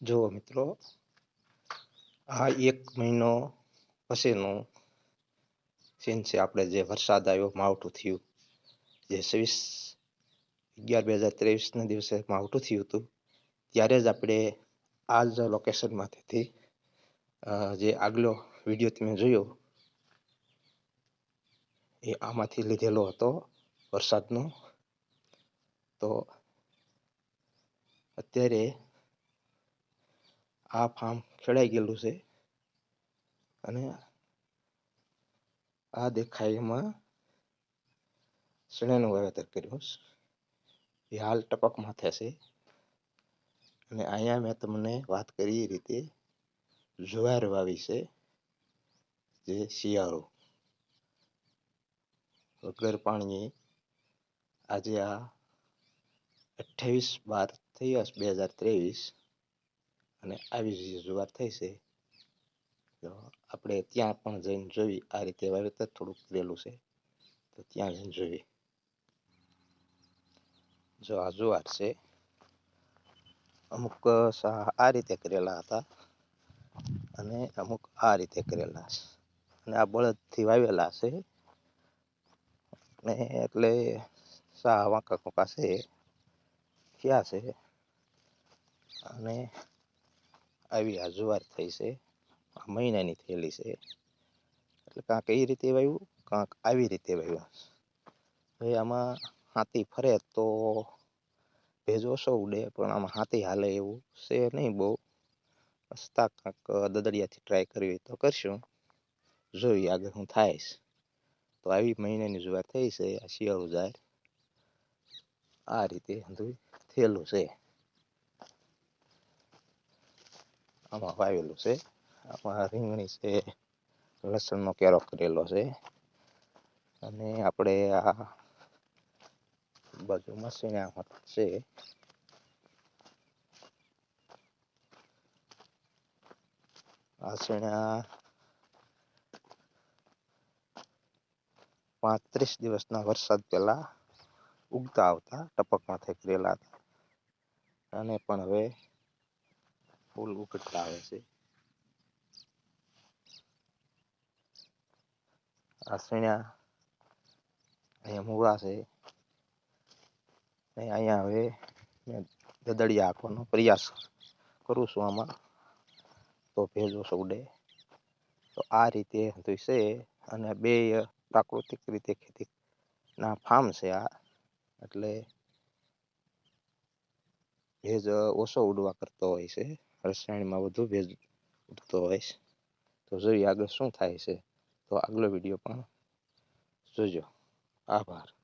જુઓ મિત્રો, આ એક મહિનો પછીનું સીન છે આપણે જે વરસાદ આવ્યો, માવઠું થયું. જે છવ્વીસ અગિયાર બે હજાર ત્રેવીસના દિવસે માવઠું થયું હતું. ત્યારે જ આપણે આ જ લોકેશનમાંથી જે આગલો વીડિયો તમે જોયો, એ આમાંથી લીધેલો હતો વરસાદનો. તો અત્યારે આ ફાર્મ ખેડાઈ ગયેલું છે. અને આ દેખાય એમાં વાવેતર કર્યું એ હાલ ટપક માથે છે. અને અહીંયા મેં તમને વાત કરી એ રીતે જુવાર વાવી છે, જે શિયાળો. વગર પાણીએ આજે આ અઠ્ઠાવીસ બાર થઈ બે હજાર ત્રેવીસ. અને આવી જ થઈ છે. તો આપણે ત્યાં પણ જઈને જોઈ, આ રીતે વાવેતર થોડુંક કરેલું છે, તો ત્યાં જઈને જોઈ. જો આ જુવાર છે, અમુક આ રીતે કરેલા હતા અને અમુક આ રીતે કરેલા છે. અને આ બળદથી વાવેલા છે. ને એટલે સા વાંકા કોકા છે, ક્યાં છે? અને આવી આ જુવાર થઈ છે. મહિનાની થયેલી છે. એટલે કાંક એ રીતે વાવ્યું કાંક આવી રીતે વાવ્યું હવે આમાં હાથી ફરે તો ભેજ ઓછો ઉડે, પણ આમાં હાથી હાલે એવું છે નહીં બહુ. રસ્તા કાંક દદડિયાથી ટ્રાય કરવી તો કરશું. જોઈએ આગળ હું થાય તો આવી મહિનાની જુવાર થઈ છે, આ શિયાળું જાય. આ રીતે થયેલું છે. આમાં વાવેલું છે આમાં રીંગણી છે લસણનો કેરો કરેલો છે અને આપણે આ બાજુમાં શેણામાં છે આ શેણા પાંત્રીસ દિવસના વરસાદ પહેલા ઉગતા આવતા ટપકમાં થઈ કરેલા હતા. અને પણ હવે ફૂલ ઉકળતા આવે છે. આ અહીંયા મૂળા છે. અહીંયા હવે દદડિયા આપવાનો પ્રયાસ કરું છું આમાં. તો ભેજ ઉડે તો આ રીતે છે અને બે પ્રાકૃતિક રીતે ખેતી ના ફાર્મ છે આ. એટલે ભેજ ઓછો ઉડવા કરતો હોય છે. રસાયણમાં વધુ ભેજ ઉડતો હોય છે. તો જોઈએ આગળ શું થાય છે. તો આગલો વીડિયો પણ જોજો. આભાર.